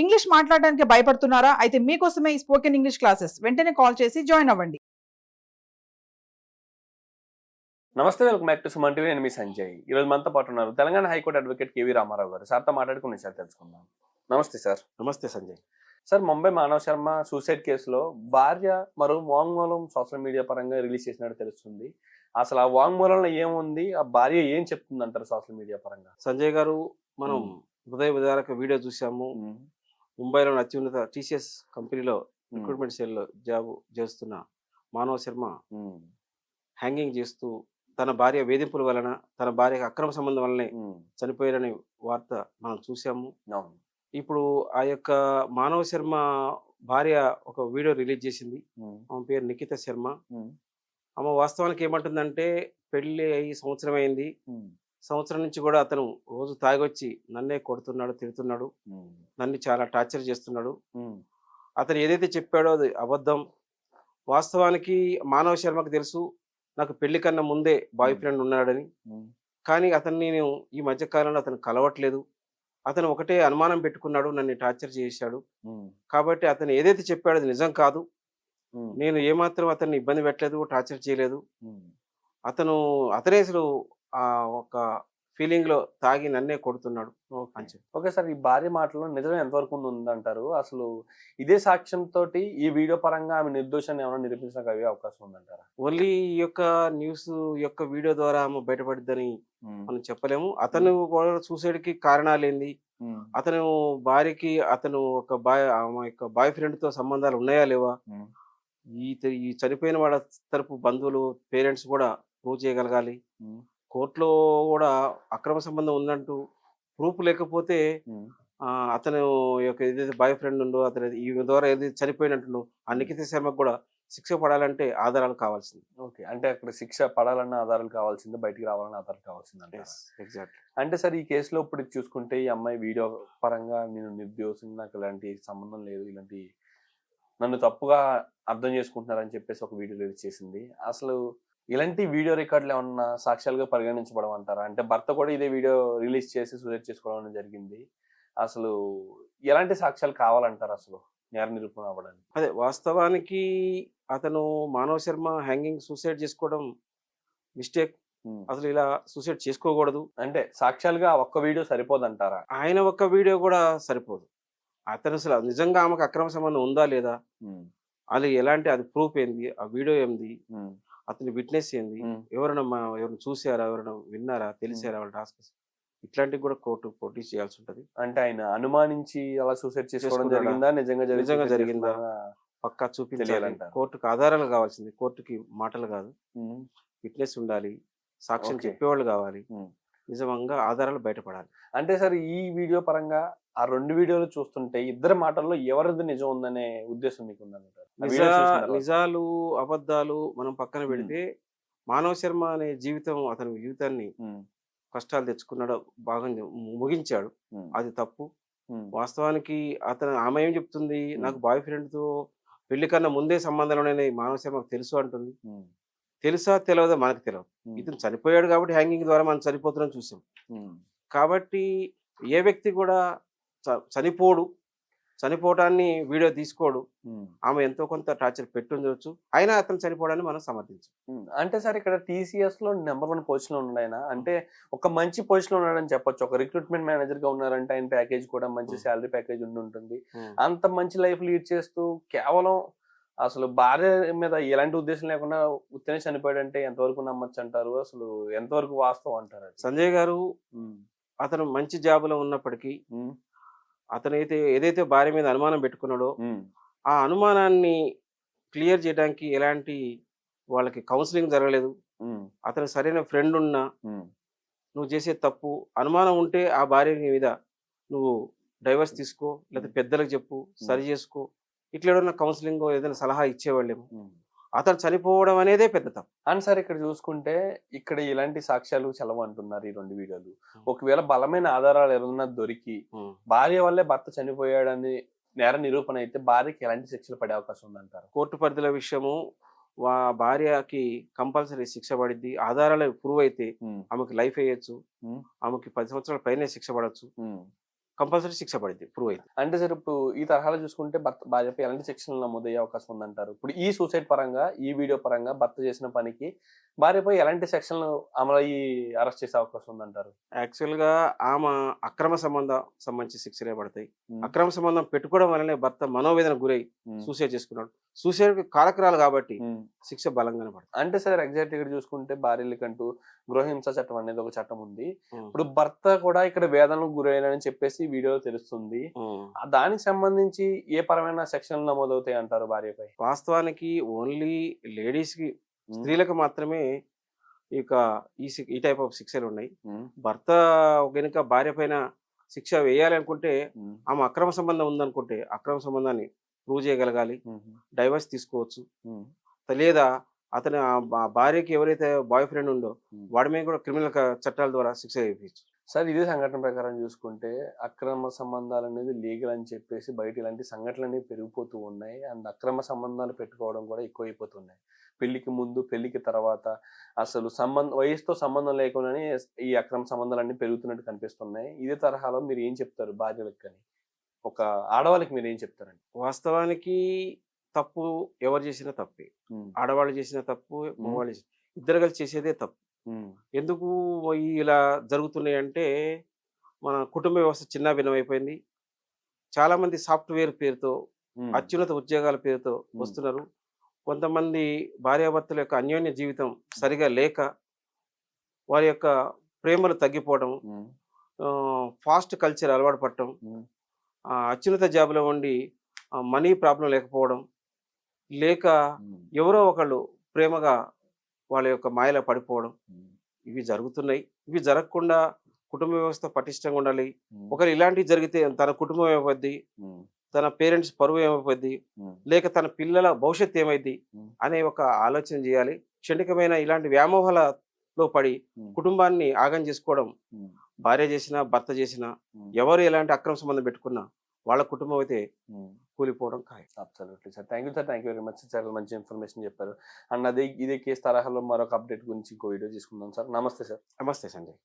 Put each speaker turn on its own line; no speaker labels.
English మాట్లాడడానికి భయపడుతున్నారా? అయితే మీకోసమే ఈ స్పోకెన్ ఇంగ్లీష్ క్లాసెస్. వెంటనే కాల్ చేసి జాయిన్ అవ్వండి.
నమస్తే welcome back to Suman TV. నేను మీ సంజయ్. ఈ రోజు మనతో పాటు ఉన్నారు Telangana high court advocate K V Ramarao గారు. సార్తో మాట్లాడుకుని సార్ తెలుసుకుందాం. నమస్తే సార్.
నమస్తే సంజయ్.
సార్ ముంబై మానవ్ శర్మ సూసైడ్ కేసులో భార్య మరో వాంగ్మూలం సోషల్ మీడియా పరంగా రిలీజ్ చేసినట్టు తెలుస్తుంది. అసలు ఆ వాంగ్మూలంలో ఏముంది? ఆ భార్య ఏం చెప్తుంది అంటారు సోషల్ మీడియా పరంగా?
సంజయ్ గారు మనం
మ్మ్.
ఉదయ విధారక వీడియో చూసాము. ముంబైలోని అత్యున్నత టీసీఎస్ కంపెనీలో రిక్రూట్మెంట్ సెల్లో జాబ్ చేస్తున్న మానవ శర్మ హ్యాంగింగ్ చేస్తూ తన భార్య వేధింపుల వలన తన భార్యకు అక్రమ సంబంధం వల్లనే చనిపోయారనే వార్త మనం చూసాము ఇప్పుడు ఆ యొక్క మానవ శర్మ భార్య ఒక వీడియో రిలీజ్ చేసింది. ఆమె పేరు నిఖిత శర్మ. ఆమె వాస్తవానికి ఏమంటుందంటే పెళ్ళి అయ్యి సంవత్సరం అయింది. సంవత్సరం నుంచి కూడా అతను రోజు తాగొచ్చి నన్నే కొడుతున్నాడు తిడుతున్నాడు. నన్ను చాలా టార్చర్ చేస్తున్నాడు. అతను ఏదైతే చెప్పాడో అది అబద్ధం. వాస్తవానికి మానవ శర్మకు తెలుసు నాకు పెళ్ళి కన్నా ముందే బాయ్ ఫ్రెండ్ ఉన్నాడని. కానీ అతన్ని నేను ఈ మధ్య కాలంలో అతను కలవట్లేదు. అతను ఒకటే అనుమానం పెట్టుకున్నాడు నన్ను టార్చర్ చేశాడు. కాబట్టి అతను ఏదైతే చెప్పాడో అది నిజం కాదు. నేను ఏమాత్రం అతన్ని ఇబ్బంది పెట్టలేదు టార్చర్ చేయలేదు. అతను అతనే అసలు ఆ ఒక ఫీలింగ్లో తాగి నన్నే కొడుతున్నాడు అని చెప్పి.
ఓకే సార్ ఈ భార్య మాటలో నిజం ఎంతవరకు ఉందంటారు? అసలు ఇదే సాక్ష్యం తోటి ఈ వీడియో పరంగా ఆమె నిర్దోషాన్ని ఏమైనా నిరూపించడానికి అయ్యే అవకాశం ఉందంటారా?
ఓన్లీ ఈ యొక్క న్యూస్ యొక్క వీడియో ద్వారా ఆమె బయటపడిద్దని మనం చెప్పలేము. అతను కూడా సూసైడ్కి కారణాలు ఏంది అతను భార్యకి అతను ఒక బాయ్ ఆమె యొక్క బాయ్ ఫ్రెండ్తో సంబంధాలు ఉన్నాయా లేవా? ఈ చనిపోయిన వాళ్ళ తరపు బంధువులు పేరెంట్స్ కూడా ప్రూవ్ చేయగలగాలి. కోర్టులో కూడా అక్రమ సంబంధం ఉందంటూ ప్రూఫ్ లేకపోతే అతను యొక్క ఏదైతే బాయ్ ఫ్రెండ్ ఉందో అతను ఈ ద్వారా ఏదైతే చనిపోయినట్టు ఆ నిఖిత శర్మకు కూడా శిక్ష పడాలంటే ఆధారాలు కావాల్సింది.
ఓకే. అంటే అక్కడ శిక్ష పడాలన్న ఆధారాలు కావాల్సిందే? బయటికి రావాలన్న ఆధారాలు కావాల్సింది అంటే
ఎగ్జాక్ట్
అంటే సార్ ఈ కేసులో ఇప్పుడు చూసుకుంటే ఈ అమ్మాయి వీడియో పరంగా నేను నిర్దోషం నాకు ఇలాంటి సంబంధం లేదు ఇలాంటి నన్ను తప్పుగా అర్థం చేసుకుంటున్నారని చెప్పేసి ఒక వీడియో రిలీజ్ చేసింది. అసలు ఇలాంటి వీడియో రికార్డులు ఏమన్నా సాక్ష్యాలుగా పరిగణించబడమంటారా అంటే భర్త కూడా ఇదే వీడియో రిలీజ్ చేసి సూసైడ్ చేసుకోవడం జరిగింది. అసలు ఎలాంటి సాక్ష్యాలు కావాలంటారు అసలు నేర నిరూపణ అవ్వడానికి?
అదే వాస్తవానికి అతను మానవ శర్మ హ్యాంగింగ్ సూసైడ్ చేసుకోవడం మిస్టేక్. అసలు ఇలా సూసైడ్ చేసుకోకూడదు.
అంటే సాక్ష్యాలుగా ఒక్క వీడియో సరిపోదంటారా?
ఆయన ఒక్క వీడియో కూడా సరిపోదు. అతను అసలు నిజంగా ఆమెకు అక్రమ సంబంధం ఉందా లేదా? అది ఎలాంటి అది ప్రూఫ్ ఏంది? ఆ వీడియో ఏంది? అతని విట్నెస్ ఏంది ఎవరైనా మా ఎవరైనా చూసారా ఎవరైనా విన్నారా తెలిసారా వాళ్ళ టాస్క్ ఇట్లాంటివి కూడా కోర్టు పోటీ చేయాల్సి ఉంటది
అంటే ఆయన అనుమానించి అలా సూసైడ్ చేసుకోవడం? జరిగిందా? నిజంగా
నిజంగా జరిగిందా? పక్కా చూపించాలి. కోర్టుకు ఆధారాలు కావాల్సింది. కోర్టుకి మాటలు కాదు.
ఉమ్,
విట్నెస్ ఉండాలి. సాక్ష్యం. చెప్పేవాళ్ళు కావాలి. నిజంగా ఆధారాలు బయటపడాలి.
అంటే సార్ ఈ వీడియో పరంగా ఆ రెండు వీడియోలు చూస్తుంటే ఇద్దరు మాటల్లో ఎవరిది నిజం ఉందనే ఉద్దేశం మీకు ఉందంటారు.
నిజాలు అబద్ధాలు మనం పక్కన పెడితే మానవ శర్మ అనే జీవితం అతని జీవితాన్ని కష్టాలు తెచ్చుకున్నాడు బాగా ముగించాడు. అది తప్పు. వాస్తవానికి అతను ఆమె ఏం చెప్తుంది? నాకు బాయ్ ఫ్రెండ్తో పెళ్ళి కన్నా ముందే సంబంధంలోనే మానవ శర్మకు తెలుసు అంటుంది. తెలుసా తెలియదో మనకు తెలియదు ఇతను చనిపోయాడు కాబట్టి హ్యాంగింగ్ ద్వారా మనం చనిపోతున్నాం చూసాం. కాబట్టి ఏ వ్యక్తి కూడా చనిపోడు. చనిపోవటాన్ని వీడియో తీసుకోడు. ఆమె ఎంతో కొంత టార్చర్ పెట్టుండొచ్చు. అయినా అతను చనిపోవడాన్ని మనం సమర్థించం.
అంటే సార్ ఇక్కడ టీసీఎస్లో నెంబర్ వన్ పొజిషన్లో ఉన్నాడు ఆయన అంటే ఒక మంచి పొజిషన్లో ఉన్నాడని చెప్పొచ్చు. ఒక రిక్రూట్మెంట్ మేనేజర్గా ఉన్నారంటే ఆయన ప్యాకేజ్ కూడా మంచి. శాలరీ ప్యాకేజ్ ఉండి ఉంటుంది. అంత మంచి లైఫ్ లీడ్ చేస్తూ కేవలం అసలు భార్య మీద ఎలాంటి ఉద్దేశం లేకుండా ఉత్తనే చనిపోయాడంటే ఎంతవరకు నమ్మచ్చు అంటారు అసలు ఎంతవరకు వాస్తవం అంటారు?
సంజయ్ గారు అతను మంచి జాబులో ఉన్నప్పటికీ అతనైతే ఏదైతే భార్య మీద అనుమానం పెట్టుకున్నాడో ఆ అనుమానాన్ని క్లియర్ చేయడానికి ఎలాంటి వాళ్ళకి కౌన్సిలింగ్ జరగలేదు. అతను సరైన ఫ్రెండ్ ఉన్నా నువ్వు చేసే తప్పు అనుమానం ఉంటే ఆ భార్య మీద నువ్వు డైవర్స్ తీసుకో లేదా పెద్దలకు చెప్పు సరి చేసుకో ఇట్లా ఏదైనా కౌన్సిలింగ్ ఏదైనా సలహా ఇచ్చేవాళ్ళేమో. అతను చనిపోవడం అనేదే పెద్ద తప్పు.
అండ్ సార్ ఇక్కడ చూసుకుంటే ఇక్కడ ఇలాంటి సాక్ష్యాలు చలవ అంటున్నారు ఈ రెండు వీడియోలు. ఒకవేళ బలమైన ఆధారాలు ఏదైనా దొరికి భార్య వల్లే భర్త చనిపోయాడని నేర నిరూపణ అయితే భార్యకి ఎలాంటి శిక్షలు పడే అవకాశం ఉందంటారు?
కోర్టు పరిధిల విషయము వా భార్యకి కంపల్సరీ శిక్ష పడిద్ది. ఆధారాలు ప్రూవ్ అయితే ఆమెకి లైఫ్ వేయచ్చు. ఆమెకి పది సంవత్సరాల పైనే శిక్ష పడవచ్చు కంపల్సరీ శిక్ష పడింది ప్రూవ్ అయింది
అంటే సార్ ఇప్పుడు ఈ తరహాలో చూసుకుంటే భర్త భార్యపై ఎలాంటి శిక్షలు నమోదయ్యే అవకాశం ఉందంటారు? ఇప్పుడు ఈ సూసైడ్ పరంగా ఈ వీడియో పరంగా భర్త చేసిన పనికి భార్యపై ఎలాంటి సెక్షన్లు అమలయ్యి అరెస్ట్ చేసే అవకాశం ఉందంటారు?
యాక్చువల్గా ఆమె అక్రమ సంబంధం సంబంధించి శిక్షలే పడతాయి అక్రమ సంబంధం పెట్టుకోవడం వల్లనే భర్త మనోవేదన గురై సూసైడ్ చేసుకున్నాడు. సూసైడ్ కారకురాలు కాబట్టి శిక్ష బలంగానే పడుతుంది.
అంటే సార్ ఎగ్జాక్ట్ ఇక్కడ చూసుకుంటే భార్యలకంటూ గృహహింస చట్టం అనేది ఒక చట్టం ఉంది. ఇప్పుడు భర్త కూడా ఇక్కడ వేదనకు గురైనని చెప్పేసి వీడియోలో తెలుస్తుంది. దానికి సంబంధించి ఏ పరమైన సెక్షన్లు నమోదవుతాయి అంటారు భార్యపై?
వాస్తవానికి ఓన్లీ లేడీస్కి స్త్రీలకు మాత్రమే ఇక ఈ ఈ టైప్ ఆఫ్ శిక్షలు ఉన్నాయి. భర్త గనుక భార్య పైన శిక్ష వేయాలి అనుకుంటే ఆమె అక్రమ సంబంధం ఉందనుకుంటే అక్రమ సంబంధాన్ని ప్రూవ్ చేయగలగాలి. డైవర్స్ తీసుకోవచ్చు. లేదా అతని ఆ భార్యకి ఎవరైతే బాయ్ ఫ్రెండ్ ఉందో. వాడి మీద కూడా క్రిమినల్ చట్టాల ద్వారా శిక్ష వేయించు
సార్ ఇదే సంఘటన ప్రకారం చూసుకుంటే అక్రమ సంబంధాలు అనేది లీగల్ అని చెప్పేసి బయట ఇలాంటి సంఘటనలు అనేవి పెరిగిపోతూ ఉన్నాయి. అండ్ అక్రమ సంబంధాలు పెట్టుకోవడం కూడా ఎక్కువైపోతున్నాయి. పెళ్ళికి ముందు పెళ్ళికి తర్వాత అసలు సంబంధం వయసుతో సంబంధం లేకుండానే ఈ అక్రమ సంబంధాలన్నీ పెరుగుతున్నట్టు కనిపిస్తున్నాయి. ఇదే తరహాలో మీరు ఏం చెప్తారు భార్యలకు కానీ? ఒక ఆడవాళ్ళకి మీరు ఏం చెప్తారండి?
వాస్తవానికి తప్పు ఎవరు చేసినా తప్పే. ఆడవాళ్ళు చేసిన తప్పు మగవాళ్ళు ఇద్దరు కలిసి చేసేదే తప్పు. ఎందుకు ఇలా జరుగుతున్నాయి అంటే మన కుటుంబ వ్యవస్థ చిన్న భిన్నమైపోయింది. చాలా మంది సాఫ్ట్వేర్ పేరుతో అత్యున్నత ఉద్యోగాల పేరుతో వస్తున్నారు. కొంతమంది భార్యాభర్తల యొక్క అన్యోన్య జీవితం సరిగా లేక వారి యొక్క ప్రేమలు తగ్గిపోవడం ఫాస్ట్ కల్చర్ అలవాటు పడటం అత్యున్నత జాబులో ఉండి మనీ ప్రాబ్లం లేకపోవడం లేక ఎవరో ఒకళ్ళు ప్రేమగా వాళ్ళ యొక్క మాయలో పడిపోవడం. ఇవి జరుగుతున్నాయి. ఇవి జరగకుండా కుటుంబ వ్యవస్థ పటిష్టంగా ఉండాలి. ఒకరు ఇలాంటివి జరిగితే తన కుటుంబం ఏమైపోద్ది? తన పేరెంట్స్ పరువు ఏమైపోద్ది? లేక తన పిల్లల భవిష్యత్తు ఏమైద్ది. అనే ఒక ఆలోచన చేయాలి. క్షణికమైన ఇలాంటి వ్యామోహాలలో పడి కుటుంబాన్ని ఆగం చేసుకోవడం. భార్య చేసినా భర్త చేసినా ఎవరు ఎలాంటి అక్రమ సంబంధం పెట్టుకున్నా వాళ్ళ కుటుంబం అయితే. కూలిపోవడం ఖాయం.
Absolutely sir thank you sir thank you very much చాలా మంచి ఇన్ఫర్మేషన్ చెప్పారు. అండ్ అదే ఇదే కేసు తరహాలో మరొక అప్డేట్ గురించి ఇంకో వీడియో తీసుకుందాం సార్ నమస్తే సార్
నమస్తే సంజయ్.